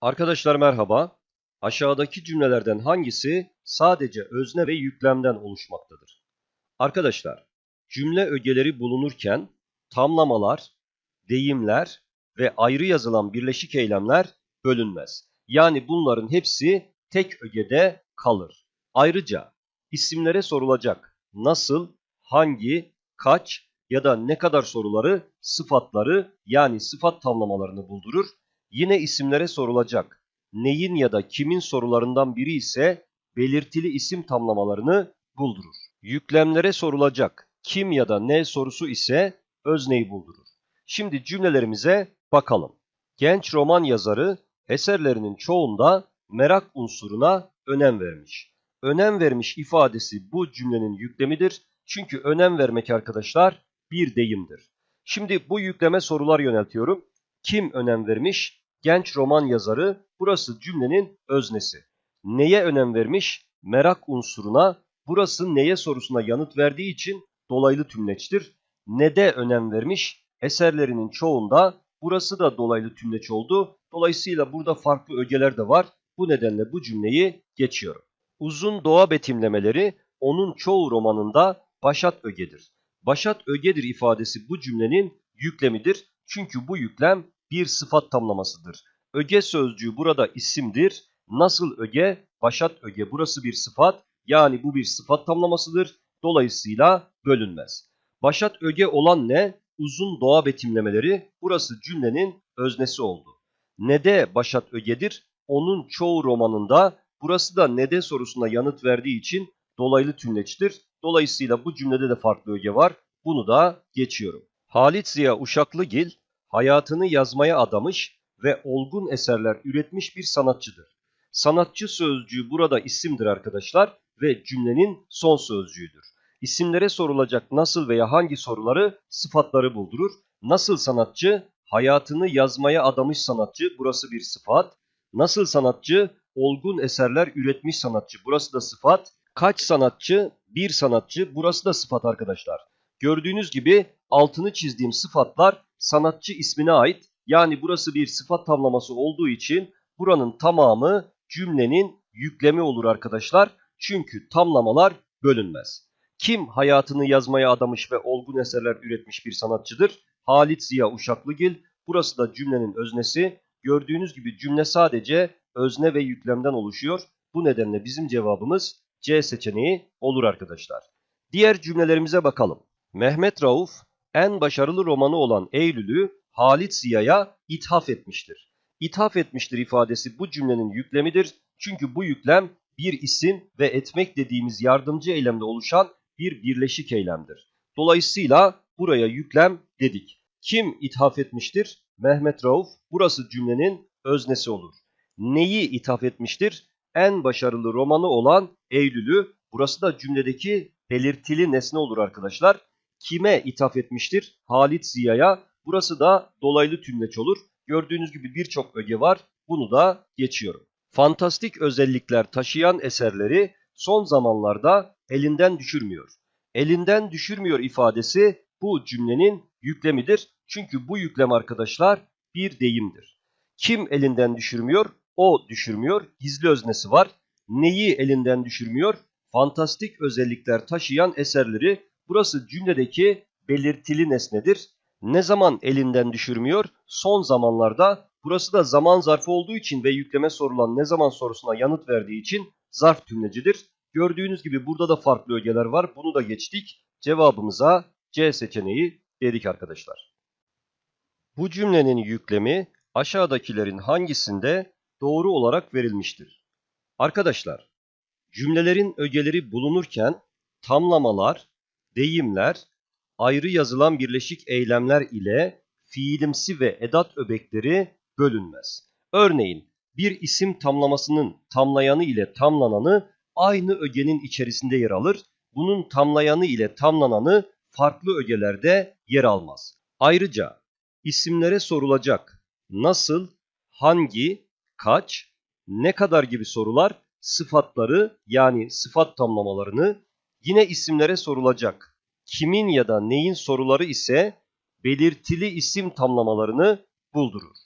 Arkadaşlar merhaba. Aşağıdaki cümlelerden hangisi sadece özne ve yüklemden oluşmaktadır? Arkadaşlar, cümle ögeleri bulunurken tamlamalar, deyimler ve ayrı yazılan birleşik eylemler bölünmez. Yani bunların hepsi tek ögede kalır. Ayrıca isimlere sorulacak nasıl, hangi, kaç ya da ne kadar soruları sıfatları yani sıfat tamlamalarını buldurur. Yine isimlere sorulacak neyin ya da kimin sorularından biri ise belirtili isim tamlamalarını buldurur. Yüklemlere sorulacak kim ya da ne sorusu ise özneyi buldurur. Şimdi cümlelerimize bakalım. Genç roman yazarı eserlerinin çoğunda merak unsuruna önem vermiş. Önem vermiş ifadesi bu cümlenin yüklemidir. Çünkü önem vermek arkadaşlar bir deyimdir. Şimdi bu yükleme sorular yöneltiyorum. Kim önem vermiş? Genç roman yazarı. Burası cümlenin öznesi. Neye önem vermiş? Merak unsuruna. Burası neye sorusuna yanıt verdiği için dolaylı tümleçtir. Nede önem vermiş? Eserlerinin çoğunda. Burası da dolaylı tümleç oldu. Dolayısıyla burada farklı ögeler de var. Bu nedenle bu cümleyi geçiyorum. Uzun doğa betimlemeleri onun çoğu romanında başat ögedir. Başat ögedir ifadesi bu cümlenin yüklemidir. Çünkü bu yüklem bir sıfat tamlamasıdır. Öge sözcüğü burada isimdir. Nasıl öge? Başat öge. Burası bir sıfat. Yani bu bir sıfat tamlamasıdır. Dolayısıyla bölünmez. Başat öge olan ne? Uzun doğa betimlemeleri. Burası cümlenin öznesi oldu. Nede başat ögedir? Onun çoğu romanında burası da nede sorusuna yanıt verdiği için dolaylı tümleçtir. Dolayısıyla bu cümlede de farklı öge var. Bunu da geçiyorum. Halit Ziya Uşaklıgil hayatını yazmaya adamış ve olgun eserler üretmiş bir sanatçıdır. Sanatçı sözcüğü burada isimdir arkadaşlar ve cümlenin son sözcüğüdür. İsimlere sorulacak nasıl veya hangi soruları sıfatları buldurur. Nasıl sanatçı? Hayatını yazmaya adamış sanatçı. Burası bir sıfat. Nasıl sanatçı? Olgun eserler üretmiş sanatçı. Burası da sıfat. Kaç sanatçı? Bir sanatçı. Burası da sıfat arkadaşlar. Gördüğünüz gibi altını çizdiğim sıfatlar sanatçı ismine ait. Yani burası bir sıfat tamlaması olduğu için buranın tamamı cümlenin yüklemi olur arkadaşlar. Çünkü tamlamalar bölünmez. Kim hayatını yazmaya adamış ve olgun eserler üretmiş bir sanatçıdır? Halit Ziya Uşaklıgil. Burası da cümlenin öznesi. Gördüğünüz gibi cümle sadece özne ve yüklemden oluşuyor. Bu nedenle bizim cevabımız C seçeneği olur arkadaşlar. Diğer cümlelerimize bakalım. Mehmet Rauf en başarılı romanı olan Eylül'ü Halit Ziya'ya ithaf etmiştir. İthaf etmiştir ifadesi bu cümlenin yüklemidir. Çünkü bu yüklem bir isim ve etmek dediğimiz yardımcı eylemde oluşan bir birleşik eylemdir. Dolayısıyla buraya yüklem dedik. Kim ithaf etmiştir? Mehmet Rauf. Burası cümlenin öznesi olur. Neyi ithaf etmiştir? En başarılı romanı olan Eylül'ü. Burası da cümledeki belirtili nesne olur arkadaşlar. Kime ithaf etmiştir? Halit Ziya'ya. Burası da dolaylı tümleç olur. Gördüğünüz gibi birçok öge var. Bunu da geçiyorum. Fantastik özellikler taşıyan eserleri son zamanlarda elinden düşürmüyor. Elinden düşürmüyor ifadesi bu cümlenin yüklemidir. Çünkü bu yüklem arkadaşlar bir deyimdir. Kim elinden düşürmüyor? O düşürmüyor. Gizli öznesi var. Neyi elinden düşürmüyor? Fantastik özellikler taşıyan eserleri. Burası cümledeki belirtili nesnedir. Ne zaman elinden düşürmüyor? Son zamanlarda. Burası da zaman zarfı olduğu için ve yükleme sorulan ne zaman sorusuna yanıt verdiği için zarf tümlecidir. Gördüğünüz gibi burada da farklı ögeler var. Bunu da geçtik. Cevabımıza C seçeneği dedik arkadaşlar. Bu cümlenin yüklemi aşağıdakilerin hangisinde doğru olarak verilmiştir? Arkadaşlar, cümlelerin ögeleri bulunurken tamlamalar, deyimler, ayrı yazılan birleşik eylemler ile fiilimsi ve edat öbekleri bölünmez. Örneğin bir isim tamlamasının tamlayanı ile tamlananı aynı ögenin içerisinde yer alır. Bunun tamlayanı ile tamlananı farklı ögelerde yer almaz. Ayrıca isimlere sorulacak nasıl, hangi, kaç, ne kadar gibi sorular sıfatları yani sıfat tamlamalarını yine isimlere sorulacak kimin ya da neyin soruları ise belirtili isim tamlamalarını buldurur.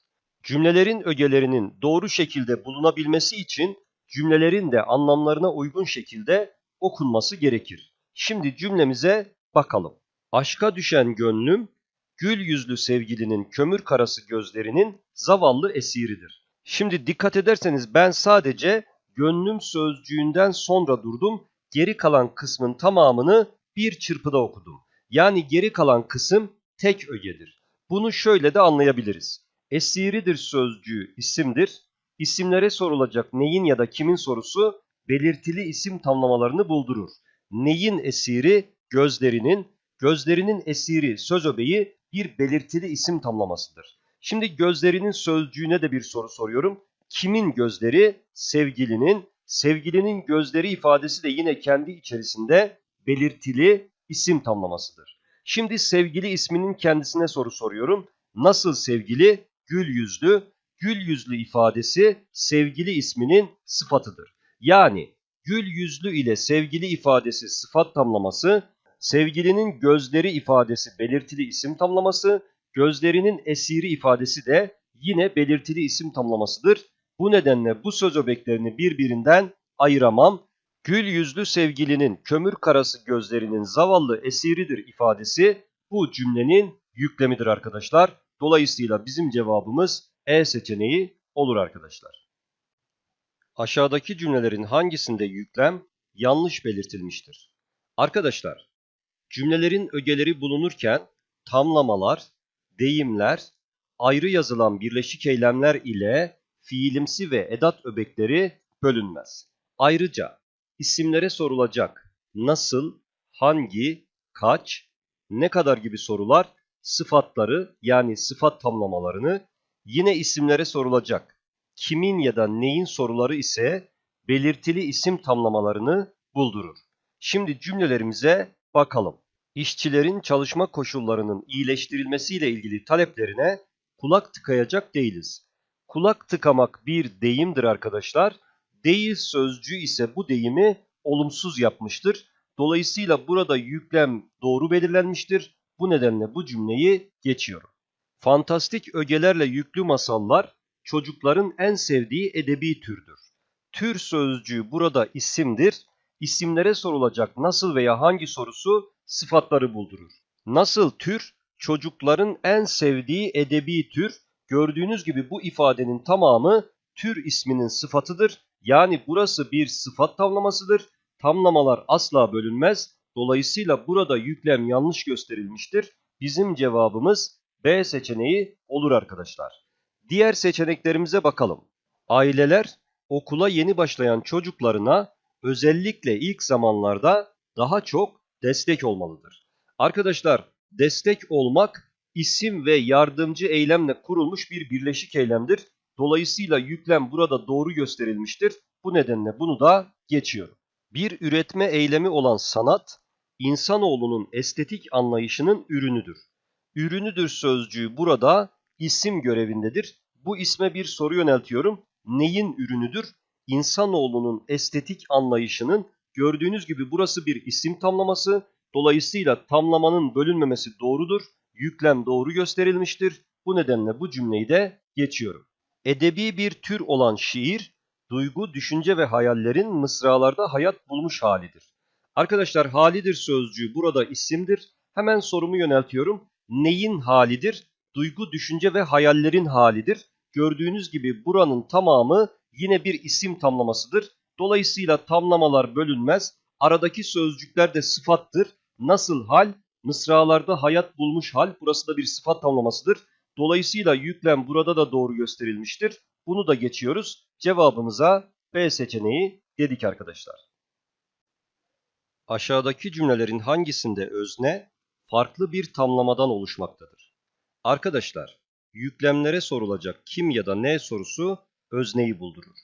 Cümlelerin ögelerinin doğru şekilde bulunabilmesi için cümlelerin de anlamlarına uygun şekilde okunması gerekir. Şimdi cümlemize bakalım. Aşka düşen gönlüm, gül yüzlü sevgilinin kömür karası gözlerinin zavallı esiridir. Şimdi dikkat ederseniz ben sadece gönlüm sözcüğünden sonra durdum. Geri kalan kısmın tamamını bir çırpıda okudum. Yani geri kalan kısım tek ögedir. Bunu şöyle de anlayabiliriz. Esiridir sözcüğü isimdir. İsimlere sorulacak neyin ya da kimin sorusu belirtili isim tamlamalarını buldurur. Neyin esiri gözlerinin, gözlerinin esiri söz öbeği bir belirtili isim tamlamasıdır. Şimdi gözlerinin sözcüğüne de bir soru soruyorum. Kimin gözleri? Sevgilinin. Sevgilinin gözleri ifadesi de yine kendi içerisinde belirtili isim tamlamasıdır. Şimdi sevgili isminin kendisine soru soruyorum. Nasıl sevgili? Gül yüzlü. Gül yüzlü ifadesi sevgili isminin sıfatıdır. Yani gül yüzlü ile sevgili ifadesi sıfat tamlaması, sevgilinin gözleri ifadesi belirtili isim tamlaması, gözlerinin esiri ifadesi de yine belirtili isim tamlamasıdır. Bu nedenle bu söz öbeklerini birbirinden ayıramam. Gül yüzlü sevgilinin kömür karası gözlerinin zavallı esiridir ifadesi bu cümlenin yüklemidir arkadaşlar. Dolayısıyla bizim cevabımız E seçeneği olur arkadaşlar. Aşağıdaki cümlelerin hangisinde yüklem yanlış belirtilmiştir? Arkadaşlar, cümlelerin ögeleri bulunurken tamlamalar, deyimler, ayrı yazılan birleşik eylemler ile fiilimsi ve edat öbekleri bölünmez. Ayrıca isimlere sorulacak nasıl, hangi, kaç, ne kadar gibi sorular sıfatları yani sıfat tamlamalarını, yine isimlere sorulacak kimin ya da neyin soruları ise belirtili isim tamlamalarını buldurur. Şimdi cümlelerimize bakalım. İşçilerin çalışma koşullarının iyileştirilmesiyle ilgili taleplerine kulak tıkayacak değiliz. Kulak tıkamak bir deyimdir arkadaşlar. Değil sözcüğü ise bu deyimi olumsuz yapmıştır. Dolayısıyla burada yüklem doğru belirlenmiştir. Bu nedenle bu cümleyi geçiyorum. Fantastik ögelerle yüklü masallar çocukların en sevdiği edebi türdür. Tür sözcüğü burada isimdir. İsimlere sorulacak nasıl veya hangi sorusu sıfatları buldurur. Nasıl tür? Çocukların en sevdiği edebi tür. Gördüğünüz gibi bu ifadenin tamamı tür isminin sıfatıdır. Yani burası bir sıfat tamlamasıdır. Tamlamalar asla bölünmez. Dolayısıyla burada yüklem yanlış gösterilmiştir. Bizim cevabımız B seçeneği olur arkadaşlar. Diğer seçeneklerimize bakalım. Aileler okula yeni başlayan çocuklarına özellikle ilk zamanlarda daha çok destek olmalıdır. Arkadaşlar destek olmak isim ve yardımcı eylemle kurulmuş bir birleşik eylemdir. Dolayısıyla yüklem burada doğru gösterilmiştir. Bu nedenle bunu da geçiyorum. Bir üretme eylemi olan sanat, insanoğlunun estetik anlayışının ürünüdür. Ürünüdür sözcüğü burada isim görevindedir. Bu isme bir soru yöneltiyorum. Neyin ürünüdür? İnsanoğlunun estetik anlayışının gördüğünüz gibi burası bir isim tamlaması. Dolayısıyla tamlamanın bölünmemesi doğrudur. Yüklem doğru gösterilmiştir. Bu nedenle bu cümleyi de geçiyorum. Edebi bir tür olan şiir, duygu, düşünce ve hayallerin mısralarda hayat bulmuş halidir. Arkadaşlar halidir sözcüğü burada isimdir. Hemen sorumu yöneltiyorum. Neyin halidir? Duygu, düşünce ve hayallerin halidir. Gördüğünüz gibi buranın tamamı yine bir isim tamlamasıdır. Dolayısıyla tamlamalar bölünmez. Aradaki sözcükler de sıfattır. Nasıl hal? Mısralarda hayat bulmuş hal. Burası da bir sıfat tamlamasıdır. Dolayısıyla yüklem burada da doğru gösterilmiştir. Bunu da geçiyoruz. Cevabımıza B seçeneği dedik arkadaşlar. Aşağıdaki cümlelerin hangisinde özne farklı bir tamlamadan oluşmaktadır? Arkadaşlar, yüklemlere sorulacak kim ya da ne sorusu özneyi buldurur.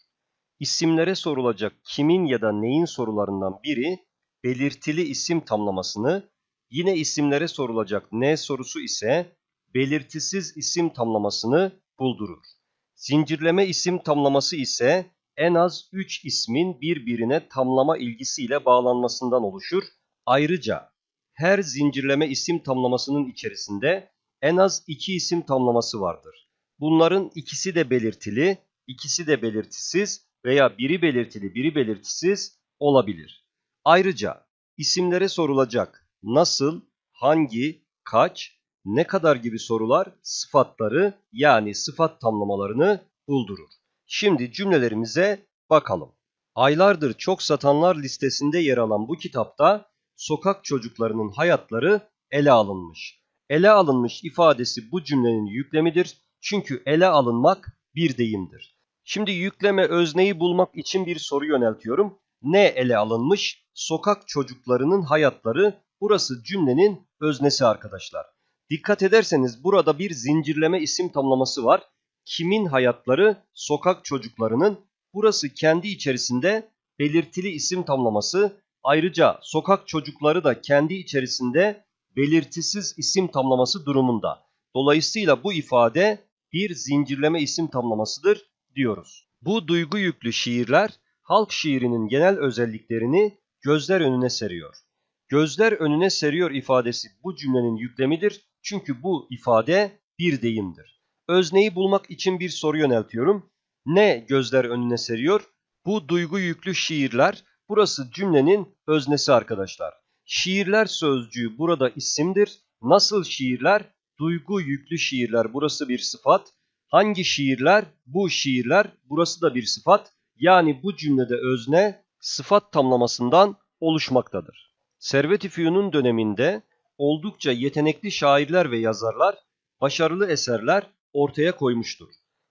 İsimlere sorulacak kimin ya da neyin sorularından biri belirtili isim tamlamasını, yine isimlere sorulacak ne sorusu ise belirtisiz isim tamlamasını buldurur. Zincirleme isim tamlaması ise en az 3 ismin birbirine tamlama ilgisiyle bağlanmasından oluşur. Ayrıca her zincirleme isim tamlamasının içerisinde en az iki isim tamlaması vardır. Bunların ikisi de belirtili, ikisi de belirtisiz veya biri belirtili, biri belirtisiz olabilir. Ayrıca isimlere sorulacak nasıl, hangi, kaç, ne kadar gibi sorular sıfatları yani sıfat tamlamalarını buldurur. Şimdi cümlelerimize bakalım. Aylardır çok satanlar listesinde yer alan bu kitapta sokak çocuklarının hayatları ele alınmış. Ele alınmış ifadesi bu cümlenin yüklemidir. Çünkü ele alınmak bir deyimdir. Şimdi yükleme özneyi bulmak için bir soru yöneltiyorum. Ne ele alınmış? Sokak çocuklarının hayatları. Burası cümlenin öznesi arkadaşlar. Dikkat ederseniz burada bir zincirleme isim tamlaması var. Kimin hayatları? Sokak çocuklarının. Burası kendi içerisinde belirtili isim tamlaması. Ayrıca sokak çocukları da kendi içerisinde belirtisiz isim tamlaması durumunda. Dolayısıyla bu ifade bir zincirleme isim tamlamasıdır diyoruz. Bu duygu yüklü şiirler halk şiirinin genel özelliklerini gözler önüne seriyor. Gözler önüne seriyor ifadesi bu cümlenin yüklemidir. Çünkü bu ifade bir deyimdir. Özneyi bulmak için bir soru yöneltiyorum. Ne gözler önüne seriyor? Bu duygu yüklü şiirler burası cümlenin öznesi arkadaşlar. Şiirler sözcüğü burada isimdir. Nasıl şiirler? Duygu yüklü şiirler burası bir sıfat. Hangi şiirler? Bu şiirler burası da bir sıfat. Yani bu cümlede özne sıfat tamlamasından oluşmaktadır. Servet-i Fünun döneminde oldukça yetenekli şairler ve yazarlar başarılı eserler ortaya koymuştur.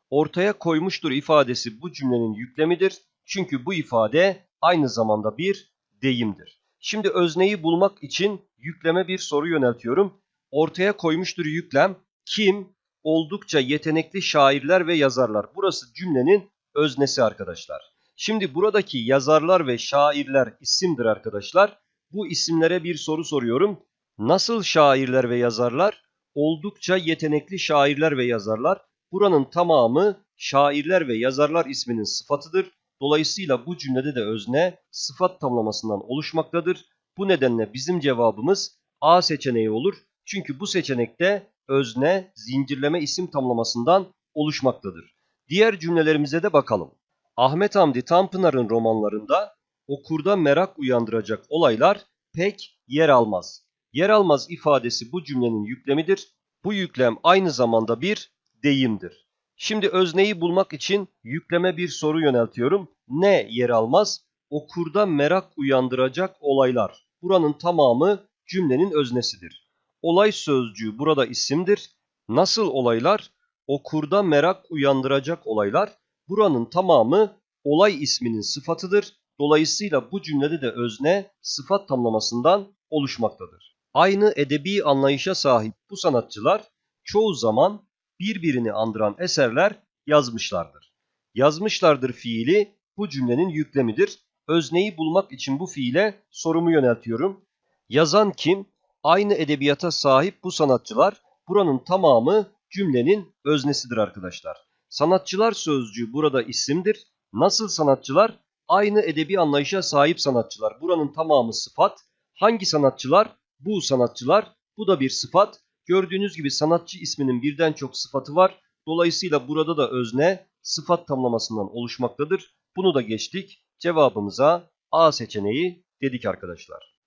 Ortaya koymuştur ifadesi bu cümlenin yüklemidir. Çünkü bu ifade aynı zamanda bir deyimdir. Şimdi özneyi bulmak için yükleme bir soru yöneltiyorum. Ortaya koymuştur yüklem kim? Oldukça yetenekli şairler ve yazarlar. Burası cümlenin öznesi arkadaşlar. Şimdi buradaki yazarlar ve şairler isimdir arkadaşlar. Bu isimlere bir soru soruyorum. Nasıl şairler ve yazarlar? Oldukça yetenekli şairler ve yazarlar. Buranın tamamı şairler ve yazarlar isminin sıfatıdır. Dolayısıyla bu cümlede de özne sıfat tamlamasından oluşmaktadır. Bu nedenle bizim cevabımız A seçeneği olur. Çünkü bu seçenekte özne zincirleme isim tamlamasından oluşmaktadır. Diğer cümlelerimize de bakalım. Ahmet Hamdi Tanpınar'ın romanlarında okurda merak uyandıracak olaylar pek yer almaz. Yer almaz ifadesi bu cümlenin yüklemidir. Bu yüklem aynı zamanda bir deyimdir. Şimdi özneyi bulmak için yükleme bir soru yöneltiyorum. Ne yer almaz? Okurda merak uyandıracak olaylar. Buranın tamamı cümlenin öznesidir. Olay sözcüğü burada isimdir. Nasıl olaylar? Okurda merak uyandıracak olaylar. Buranın tamamı olay isminin sıfatıdır. Dolayısıyla bu cümlede de özne sıfat tamlamasından oluşmaktadır. Aynı edebi anlayışa sahip bu sanatçılar çoğu zaman birbirini andıran eserler yazmışlardır. Yazmışlardır fiili bu cümlenin yüklemidir. Özneyi bulmak için bu fiile sorumu yöneltiyorum. Yazan kim? Aynı edebiyata sahip bu sanatçılar. Buranın tamamı cümlenin öznesidir arkadaşlar. Sanatçılar sözcüğü burada isimdir. Nasıl sanatçılar? Aynı edebi anlayışa sahip sanatçılar. Buranın tamamı sıfat. Hangi sanatçılar? Bu sanatçılar. Bu da bir sıfat. Gördüğünüz gibi sanatçı isminin birden çok sıfatı var. Dolayısıyla burada da özne sıfat tamlamasından oluşmaktadır. Bunu da geçtik. Cevabımıza A seçeneği dedik arkadaşlar.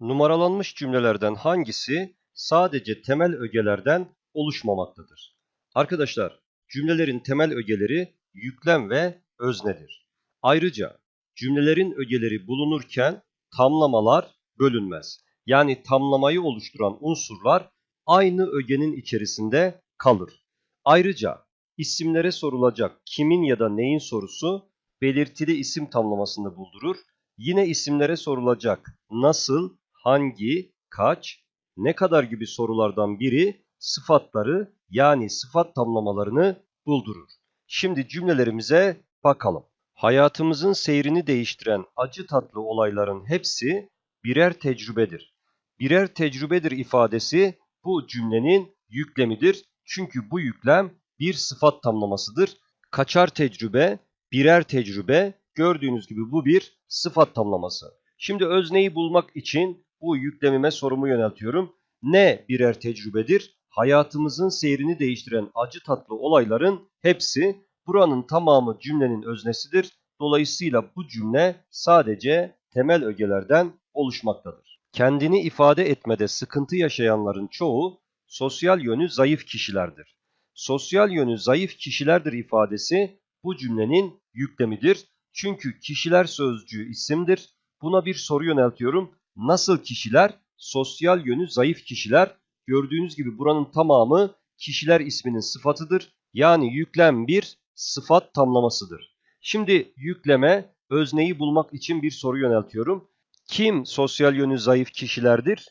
Numaralanmış cümlelerden hangisi sadece temel ögelerden oluşmamaktadır? Arkadaşlar cümlelerin temel ögeleri yüklem ve öznedir. Ayrıca cümlelerin ögeleri bulunurken tamlamalar bölünmez. Yani tamlamayı oluşturan unsurlar aynı ögenin içerisinde kalır. Ayrıca isimlere sorulacak kimin ya da neyin sorusu belirtili isim tamlamasını buldurur. Yine isimlere sorulacak nasıl, hangi, kaç, ne kadar gibi sorulardan biri sıfatları yani sıfat tamlamalarını buldurur. Şimdi cümlelerimize bakalım. Hayatımızın seyrini değiştiren acı tatlı olayların hepsi birer tecrübedir. Birer tecrübedir ifadesi bu cümlenin yüklemidir. Çünkü bu yüklem bir sıfat tamlamasıdır. Kaçar tecrübe, birer tecrübe gördüğünüz gibi bu bir sıfat tamlaması. Şimdi özneyi bulmak için bu yüklemime sorumu yöneltiyorum. Ne birer tecrübedir? hayatımızın seyrini değiştiren acı tatlı olayların hepsi buranın tamamı cümlenin öznesidir. Dolayısıyla bu cümle sadece temel ögelerden oluşmaktadır. Kendini ifade etmede sıkıntı yaşayanların çoğu sosyal yönü zayıf kişilerdir. Sosyal yönü zayıf kişilerdir ifadesi bu cümlenin yüklemidir. Çünkü kişiler sözcüğü isimdir. Buna bir soru yöneltiyorum. Nasıl kişiler? Sosyal yönü zayıf kişiler. Gördüğünüz gibi buranın tamamı kişiler isminin sıfatıdır. Yani yüklem bir sıfat tamlamasıdır. Şimdi yükleme özneyi bulmak için bir soru yöneltiyorum. Kim sosyal yönü zayıf kişilerdir?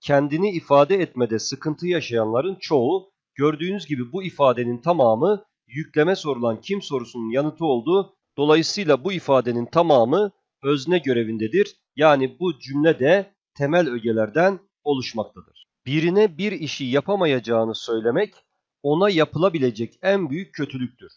Kendini ifade etmede sıkıntı yaşayanların çoğu gördüğünüz gibi bu ifadenin tamamı yükleme sorulan kim sorusunun yanıtı oldu. Dolayısıyla bu ifadenin tamamı özne görevindedir. Yani bu cümle de temel ögelerden oluşmaktadır. Birine bir işi yapamayacağını söylemek ona yapılabilecek en büyük kötülüktür.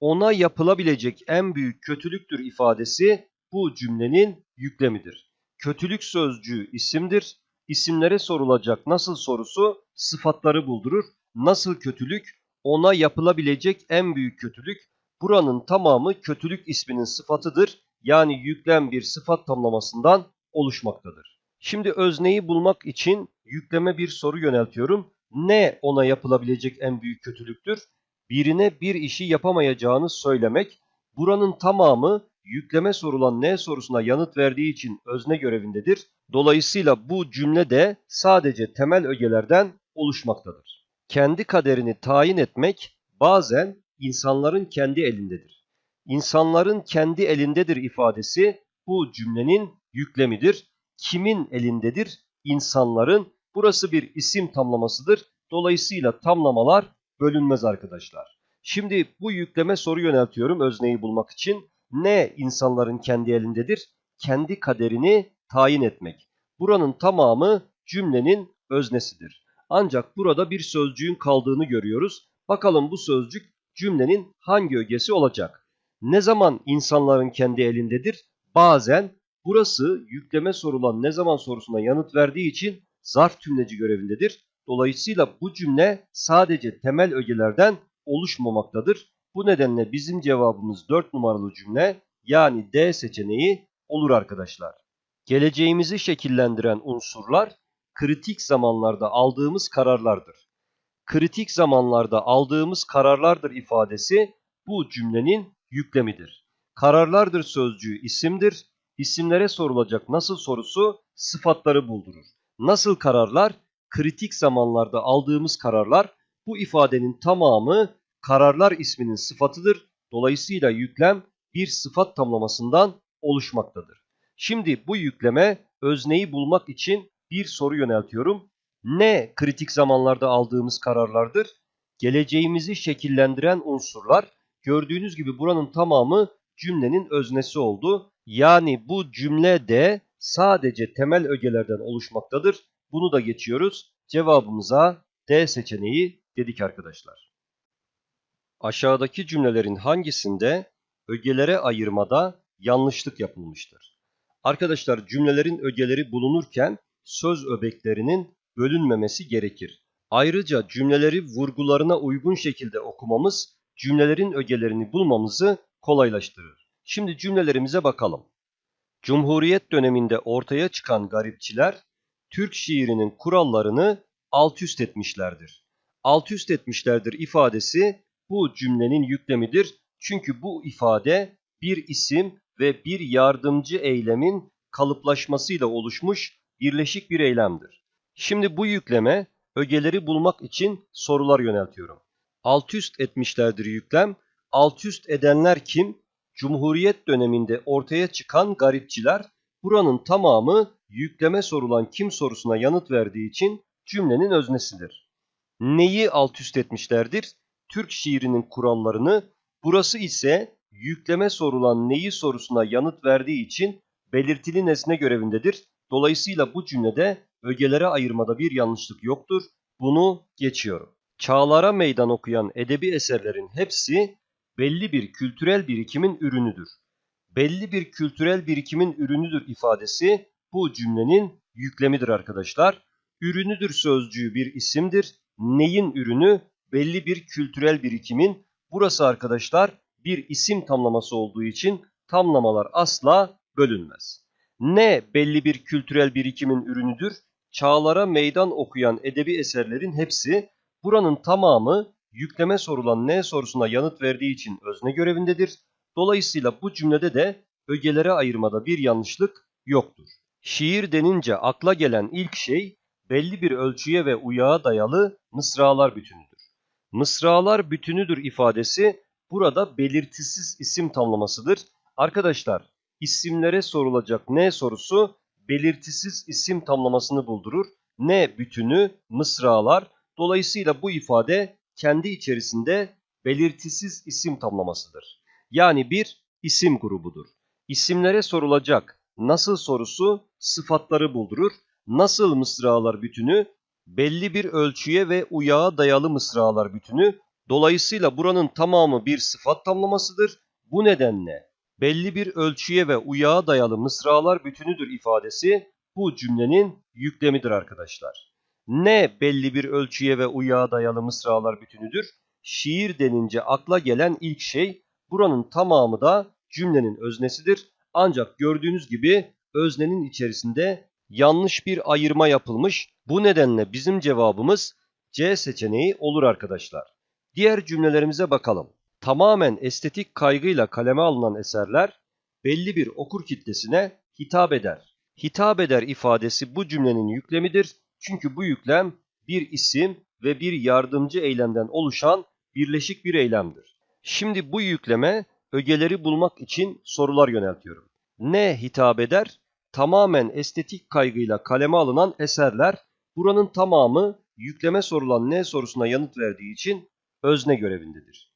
Ona yapılabilecek en büyük kötülüktür ifadesi bu cümlenin yüklemidir. Kötülük sözcüğü isimdir. İsimlere sorulacak nasıl sorusu sıfatları buldurur. Nasıl kötülük? Ona yapılabilecek en büyük kötülük. Buranın tamamı kötülük isminin sıfatıdır. Yani yüklem bir sıfat tamlamasından oluşmaktadır. Şimdi özneyi bulmak için yükleme bir soru yöneltiyorum. Ne ona yapılabilecek en büyük kötülüktür? Birine bir işi yapamayacağını söylemek. Buranın tamamı yükleme sorulan ne sorusuna yanıt verdiği için özne görevindedir. Dolayısıyla bu cümle de sadece temel ögelerden oluşmaktadır. Kendi kaderini tayin etmek bazen insanların kendi elindedir. İnsanların kendi elindedir ifadesi bu cümlenin yüklemidir. Kimin elindedir? İnsanların. Burası bir isim tamlamasıdır. Dolayısıyla tamlamalar bölünmez arkadaşlar. Şimdi bu yükleme soru yöneltiyorum özneyi bulmak için. Ne insanların kendi elindedir? Kendi kaderini tayin etmek. Buranın tamamı cümlenin öznesidir. Ancak burada bir sözcüğün kaldığını görüyoruz. Bakalım bu sözcük cümlenin hangi ögesi olacak? Ne zaman insanların kendi elindedir? Bazen burası yükleme sorulan ne zaman sorusuna yanıt verdiği için zarf tümleci görevindedir. Dolayısıyla bu cümle sadece temel ögelerden oluşmamaktadır. Bu nedenle bizim cevabımız 4 numaralı cümle yani D seçeneği olur arkadaşlar. Geleceğimizi şekillendiren unsurlar kritik zamanlarda aldığımız kararlardır. Kritik zamanlarda aldığımız kararlardır ifadesi bu cümlenin yüklemidir. Kararlardır sözcüğü isimdir. İsimlere sorulacak nasıl sorusu sıfatları buldurur. Nasıl kararlar? Kritik zamanlarda aldığımız kararlar bu ifadenin tamamı kararlar isminin sıfatıdır. Dolayısıyla yüklem bir sıfat tamlamasından oluşmaktadır. Şimdi bu yükleme özneyi bulmak için bir soru yöneltiyorum. Ne kritik zamanlarda aldığımız kararlardır? Geleceğimizi şekillendiren unsurlar. Gördüğünüz gibi buranın tamamı cümlenin öznesi oldu. Yani bu cümle de sadece temel ögelerden oluşmaktadır. Bunu da geçiyoruz. Cevabımıza D seçeneği dedik arkadaşlar. Aşağıdaki cümlelerin hangisinde ögelere ayırmada yanlışlık yapılmıştır? Arkadaşlar cümlelerin ögeleri bulunurken söz öbeklerinin bölünmemesi gerekir. Ayrıca cümleleri vurgularına uygun şekilde okumamız cümlelerin ögelerini bulmamızı kolaylaştırır. Şimdi cümlelerimize bakalım. Cumhuriyet döneminde ortaya çıkan garipçiler Türk şiirinin kurallarını alt üst etmişlerdir. Alt üst etmişlerdir ifadesi bu cümlenin yüklemidir. Çünkü bu ifade bir isim ve bir yardımcı eylemin kalıplaşmasıyla oluşmuş birleşik bir eylemdir. Şimdi bu yükleme ögeleri bulmak için sorular yöneltiyorum. Alt üst etmişlerdir yüklem. Alt üst edenler kim? Cumhuriyet döneminde ortaya çıkan garipçiler. Buranın tamamı yükleme sorulan kim sorusuna yanıt verdiği için cümlenin öznesidir. Neyi alt üst etmişlerdir? Türk şiirinin kurallarını. Burası ise yükleme sorulan neyi sorusuna yanıt verdiği için belirtili nesne görevindedir. Dolayısıyla bu cümlede ögelere ayırmada bir yanlışlık yoktur. Bunu geçiyorum. Çağlara meydan okuyan edebi eserlerin hepsi belli bir kültürel birikimin ürünüdür. Belli bir kültürel birikimin ürünüdür ifadesi bu cümlenin yüklemidir arkadaşlar. Ürünüdür sözcüğü bir isimdir. neyin ürünü? Belli bir kültürel birikimin. Burası arkadaşlar bir isim tamlaması olduğu için tamlamalar asla bölünmez. Ne belli bir kültürel birikimin ürünüdür? Çağlara meydan okuyan edebi eserlerin hepsi buranın tamamı yükleme sorulan ne sorusuna yanıt verdiği için özne görevindedir. Dolayısıyla bu cümlede de ögelere ayırmada bir yanlışlık yoktur. Şiir denince akla gelen ilk şey belli bir ölçüye ve uyağa dayalı mısralar bütünüdür. Mısralar bütünüdür ifadesi burada belirtisiz isim tamlamasıdır. Arkadaşlar isimlere sorulacak ne sorusu belirtisiz isim tamlamasını buldurur. Ne bütünü mısralar. Dolayısıyla bu ifade kendi içerisinde belirtisiz isim tamlamasıdır. Yani bir isim grubudur. İsimlere sorulacak nasıl sorusu sıfatları buldurur. Nasıl mısralar bütünü belli bir ölçüye ve uyağa dayalı mısralar bütünü. Dolayısıyla buranın tamamı bir sıfat tamlamasıdır. Bu nedenle belli bir ölçüye ve uyağa dayalı mısralar bütünüdür ifadesi bu cümlenin yüklemidir arkadaşlar. Ne belli bir ölçüye ve uyağa dayalı mısralar bütünüdür? Şiir denince akla gelen ilk şey buranın tamamı da cümlenin öznesidir. Ancak gördüğünüz gibi öznenin içerisinde yanlış bir ayırma yapılmış. Bu nedenle bizim cevabımız C seçeneği olur arkadaşlar. Diğer cümlelerimize bakalım. Tamamen estetik kaygıyla kaleme alınan eserler belli bir okur kitlesine hitap eder. Hitap eder ifadesi bu cümlenin yüklemidir. Çünkü bu yüklem bir isim ve bir yardımcı eylemden oluşan birleşik bir eylemdir. Şimdi bu yükleme ögeleri bulmak için sorular yöneltiyorum. Ne hitap eder? Tamamen estetik kaygıyla kaleme alınan eserler. Buranın tamamı yükleme sorulan ne sorusuna yanıt verdiği için özne görevindedir.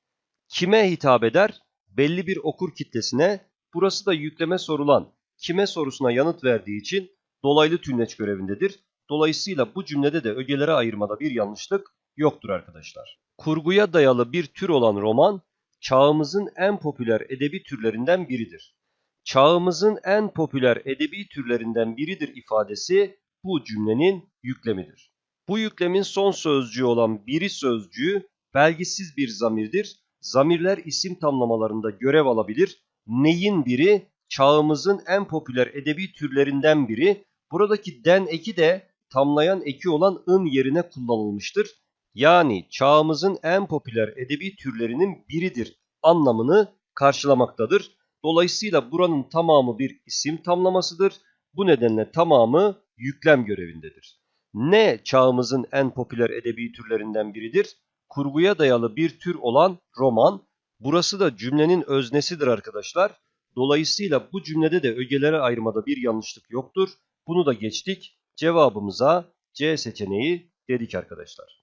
Kime hitap eder? Belli bir okur kitlesine. Burası da yükleme sorulan kime sorusuna yanıt verdiği için dolaylı tümleç görevindedir. Dolayısıyla bu cümlede de ögelere ayırmada bir yanlışlık yoktur arkadaşlar. Kurguya dayalı bir tür olan roman, çağımızın en popüler edebi türlerinden biridir. Çağımızın en popüler edebi türlerinden biridir ifadesi bu cümlenin yüklemidir. Bu yüklemin son sözcüğü olan biri sözcüğü belgisiz bir zamirdir. Zamirler isim tamlamalarında görev alabilir. Neyin biri? Çağımızın en popüler edebi türlerinden biri. Buradaki den eki de tamlayan eki olan ın yerine kullanılmıştır. Yani çağımızın en popüler edebi türlerinin biridir anlamını karşılamaktadır. Dolayısıyla buranın tamamı bir isim tamlamasıdır. Bu nedenle tamamı yüklem görevindedir. Ne çağımızın en popüler edebi türlerinden biridir? Kurguya dayalı bir tür olan roman. Burası da cümlenin öznesidir arkadaşlar. Dolayısıyla bu cümlede de ögelere ayırmada bir yanlışlık yoktur. Bunu da geçtik. Cevabımıza C seçeneği dedik arkadaşlar.